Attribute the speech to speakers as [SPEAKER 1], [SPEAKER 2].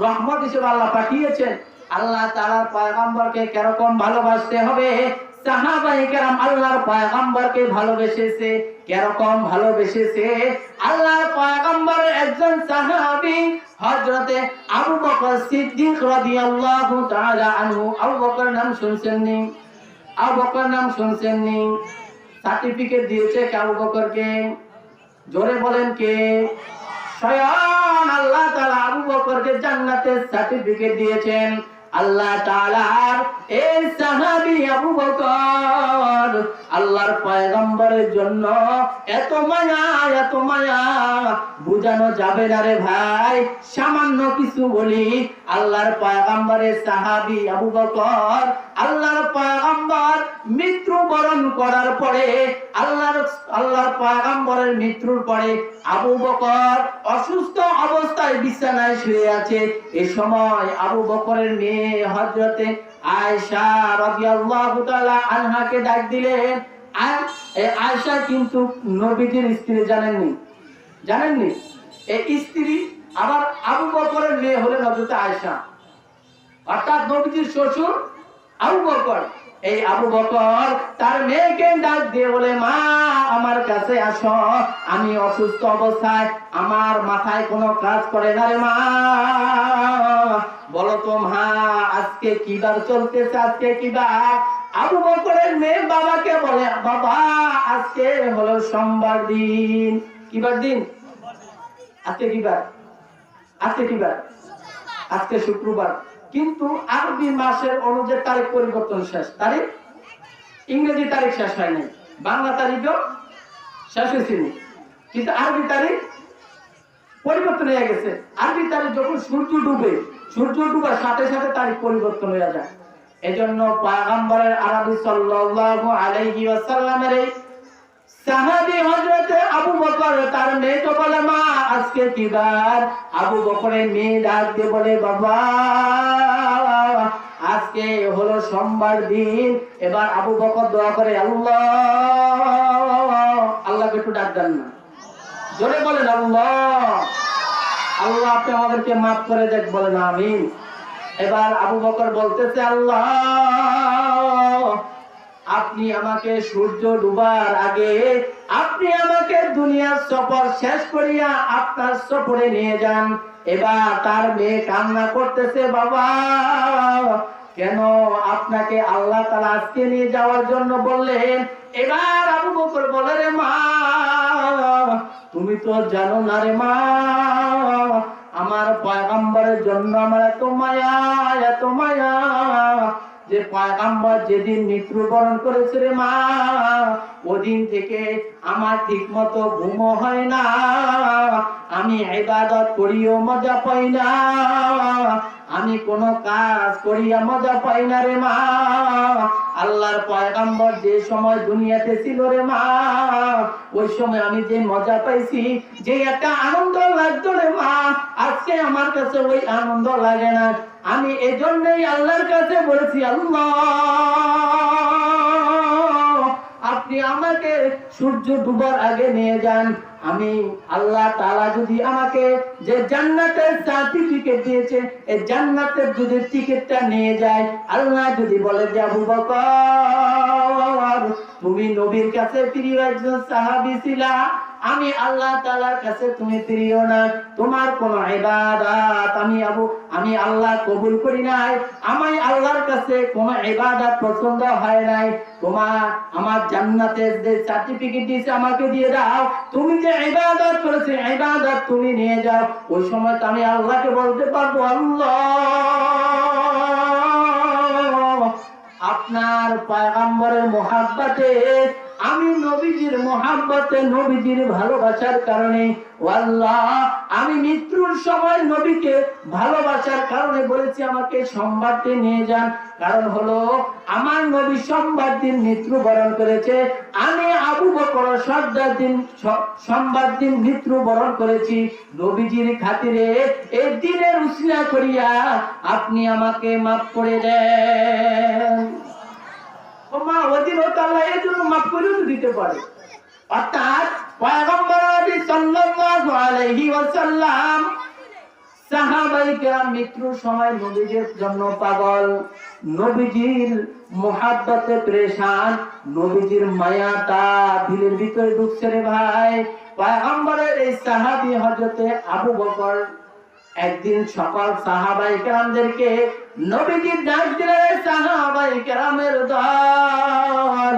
[SPEAKER 1] রহমত হিসেবে আল্লাহ পাঠিয়েছেন। আল্লাহ তাআলার পয়গম্বরকে কীরকম ভালোবাসতে হবে? আল্লাহর পয়গম্বরের একজন আবু বকর বকর নাম শুনছেন নি? বকর নাম শুনছেন নি? সার্টিফিকেট দিয়েছে কে জোরে বলেন কে? স্বয়ং আল্লাহ তাআলা বকরকে জান্নাতের সার্টিফিকেট দিয়েছেন। আল্লাহ তাআলার এই সাহাবী আবু বকর আল্লাহর পয়গম্বরের জন্য এত মায়া এত মায়া, বুঝানো যাবে না রে ভাই। সামান্য কিছু বলি, আল্লাহর পয়গম্বরের সাহাবী আবু বকর আল্লাহর পয়গম্বর মৃত্যু বরণ করার পরে আল্লাহর আল্লাহর পয়গম্বরের মৃত্যুর পরে আবু বকর অসুস্থ অবস্থায় বিছানায় শুয়ে আছে। এ সময় আবু বকরের মেয়ে হযরতে আয়েশা রাদিয়াল্লাহু তাআলা আনহাকে ডাক দিলেন। আর আয়েশা কিন্তু নবীজির স্ত্রী জানেননি। জানেননি? এই স্ত্রী আবার আবু বকরের মেয়ে হলেন হযরতে আয়েশা। অর্থাৎ নবীজির শ্বশুর আবু বকর। এই আবু বকর তার মেয়েকে ডাক দিয়ে বলে, মা, আমার কাছে আসো। আমি অসুস্থ অবস্থায়, আমার মাথায় কোনো কাজ করে না রে মা। বলো তো মা, আজকে কি বার চলতেছে? আজকে কি বার? আবু বকরের মেয়ে বাবাকে বলে, বাবা, আজকে হলো সোমবার দিন। কি বার দিন? আজকে কি বার? আজকে কি বার? আজকে শুক্রবার। কিন্তু আরবি মাসের অনুযায়ী তারিখ পরিবর্তন শেষ। তারিখ? ইংরেজি তারিখ শেষ হয়নি। বাংলা তারিখও শেষ হয়েছিল কিন্তু আরবি তারিখ পরিবর্তন হয়ে গেছে। আরবি তারিখ যখন সূর্য ডুবে, সূর্য ডুবার সাথে সাথে তারিখ পরিবর্তন হয়ে যায়। এজন্য পয়গম্বরের আরবি সাল্লাল্লাহু আলাইহি ওয়াসাল্লামের এই সাহাবী হযরতে আবু বকর আজকে কি বার আবু বকরের মেয়ে ডাক দিয়ে বলে, বাবা, আজকে হলো সোমবার দিন। এবার আবু বকর দোয়া করে, আল্লাহ, আল্লাহকে একটু ডাক দেন না। জোরে বলেন, আল্লাহ আল্লাহ, আপনি আমাদেরকে মাফ করে দেখ বলেন, আমিন। এবার আবু বকর বলতেছে, আল্লাহ আপনি আমাকে সূর্য ডুবার আগে, আপনি আমাকে দুনিয়ার সফর শেষ করিয়া আপনার সফরে নিয়ে যান। এবার তার মেয়ে কান্না করতেছে, বাবা, কেন আপনাকে আল্লাহ তালা আজকে নিয়ে যাওয়ার জন্য বললেন? এবার আবু বকর বলে, রে মা, তুমি তো জানো না রে মা, আমার পয়গম্বরের জন্য আমার এত মায়া এত মায়া। যে পয়গাম্বর যেদিন মৃত্যুবরণ করেছে রে মা, ওদিন থেকে আমার ঠিক মতো ঘুম হয় না। আমি ইবাদত করিও মজা পাই না। আমি কোন কাজ করিয়া মজা পাই না রে মা। আল্লাহর পয়গম্বর যে সময় দুনিয়াতে ছিল রে মা, ওই সময় আমি যে মজা পাইছি, যে একটা আনন্দ লাগতো রে মা, আজকে আমার কাছে ওই আনন্দ লাগে না। আমি এজন্যই আল্লাহর কাছে বলেছি, আল্লাহ, আপনি আমাকে সূর্য ডুবার আগে নিয়ে যান। আমি আল্লাহ তালা যদি আমাকে যে জান্নাতের সার্টিফিকেট দিয়েছে এই জান্নাতের যদি টিকিটটা নিয়ে যায়, আল্লাহ যদি বলে যে আবু বকর, তুমি নবীর কাছে প্রিয় একজন সাহাবি ছিলা আমি আল্লাহ তাআলার কাছে তুমি প্রিয় না, তোমার কোন ইবাদত আমি আবু, আমি আল্লাহ কবুল করি নাই আমি আল্লাহর কাছে কোন ইবাদত পছন্দ হয় নাই। তোমার আমার জান্নাতের যে সার্টিফিকেট দিয়েছে আমাকে দিয়ে দাও, তুমি যে ইবাদত করেছে, ইবাদত তুমি নিয়ে যাও। ওই সময় তো আমি আল্লাহকে বলতে পারব, আল্লাহ! আপনার পয়গম্বরের মোহাব্বতে আমি নবীজির মোহাব্বতে, নবীজির ভালোবাসার কারণে আল্লাহ আমি মৃত্যুর সময় নবীকে ভালোবাসার কারণে বলেছি, আমাকে সোমবার নিয়ে যান। কারণ হলো, আমার নবী সোমবার দিন মৃত্যুবরণ করেছে। আমি আবু বকর সর্দার দিন সোমবার দিন মৃত্যুবরণ করেছি। নবীজির খাতিরে এই দিনের উসিলা করিয়া আপনি আমাকে মাফ করে দেন। মা অধীনত মাফ করেও দিতে পারে। অর্থাৎ পয়গম্বর নবী সাল্লাল্লাহু আলাইহি ওয়াসাল্লাম সাহাবাই কেরাম মৃত্যুর সময় নবীজির জন্য পাগল, নবীজির মোহাব্বতে প্রেশান, নবীজির মায়াটা দিলের ভিতরে ঢুকছে রে ভাই। পয়গম্বরের এই সাহাবী হযরতে আবু বকর একদিন সকল সাহাবাই কেরামদেরকে নবীজি ডাক দিলেন সাহাবাই কেরামের দল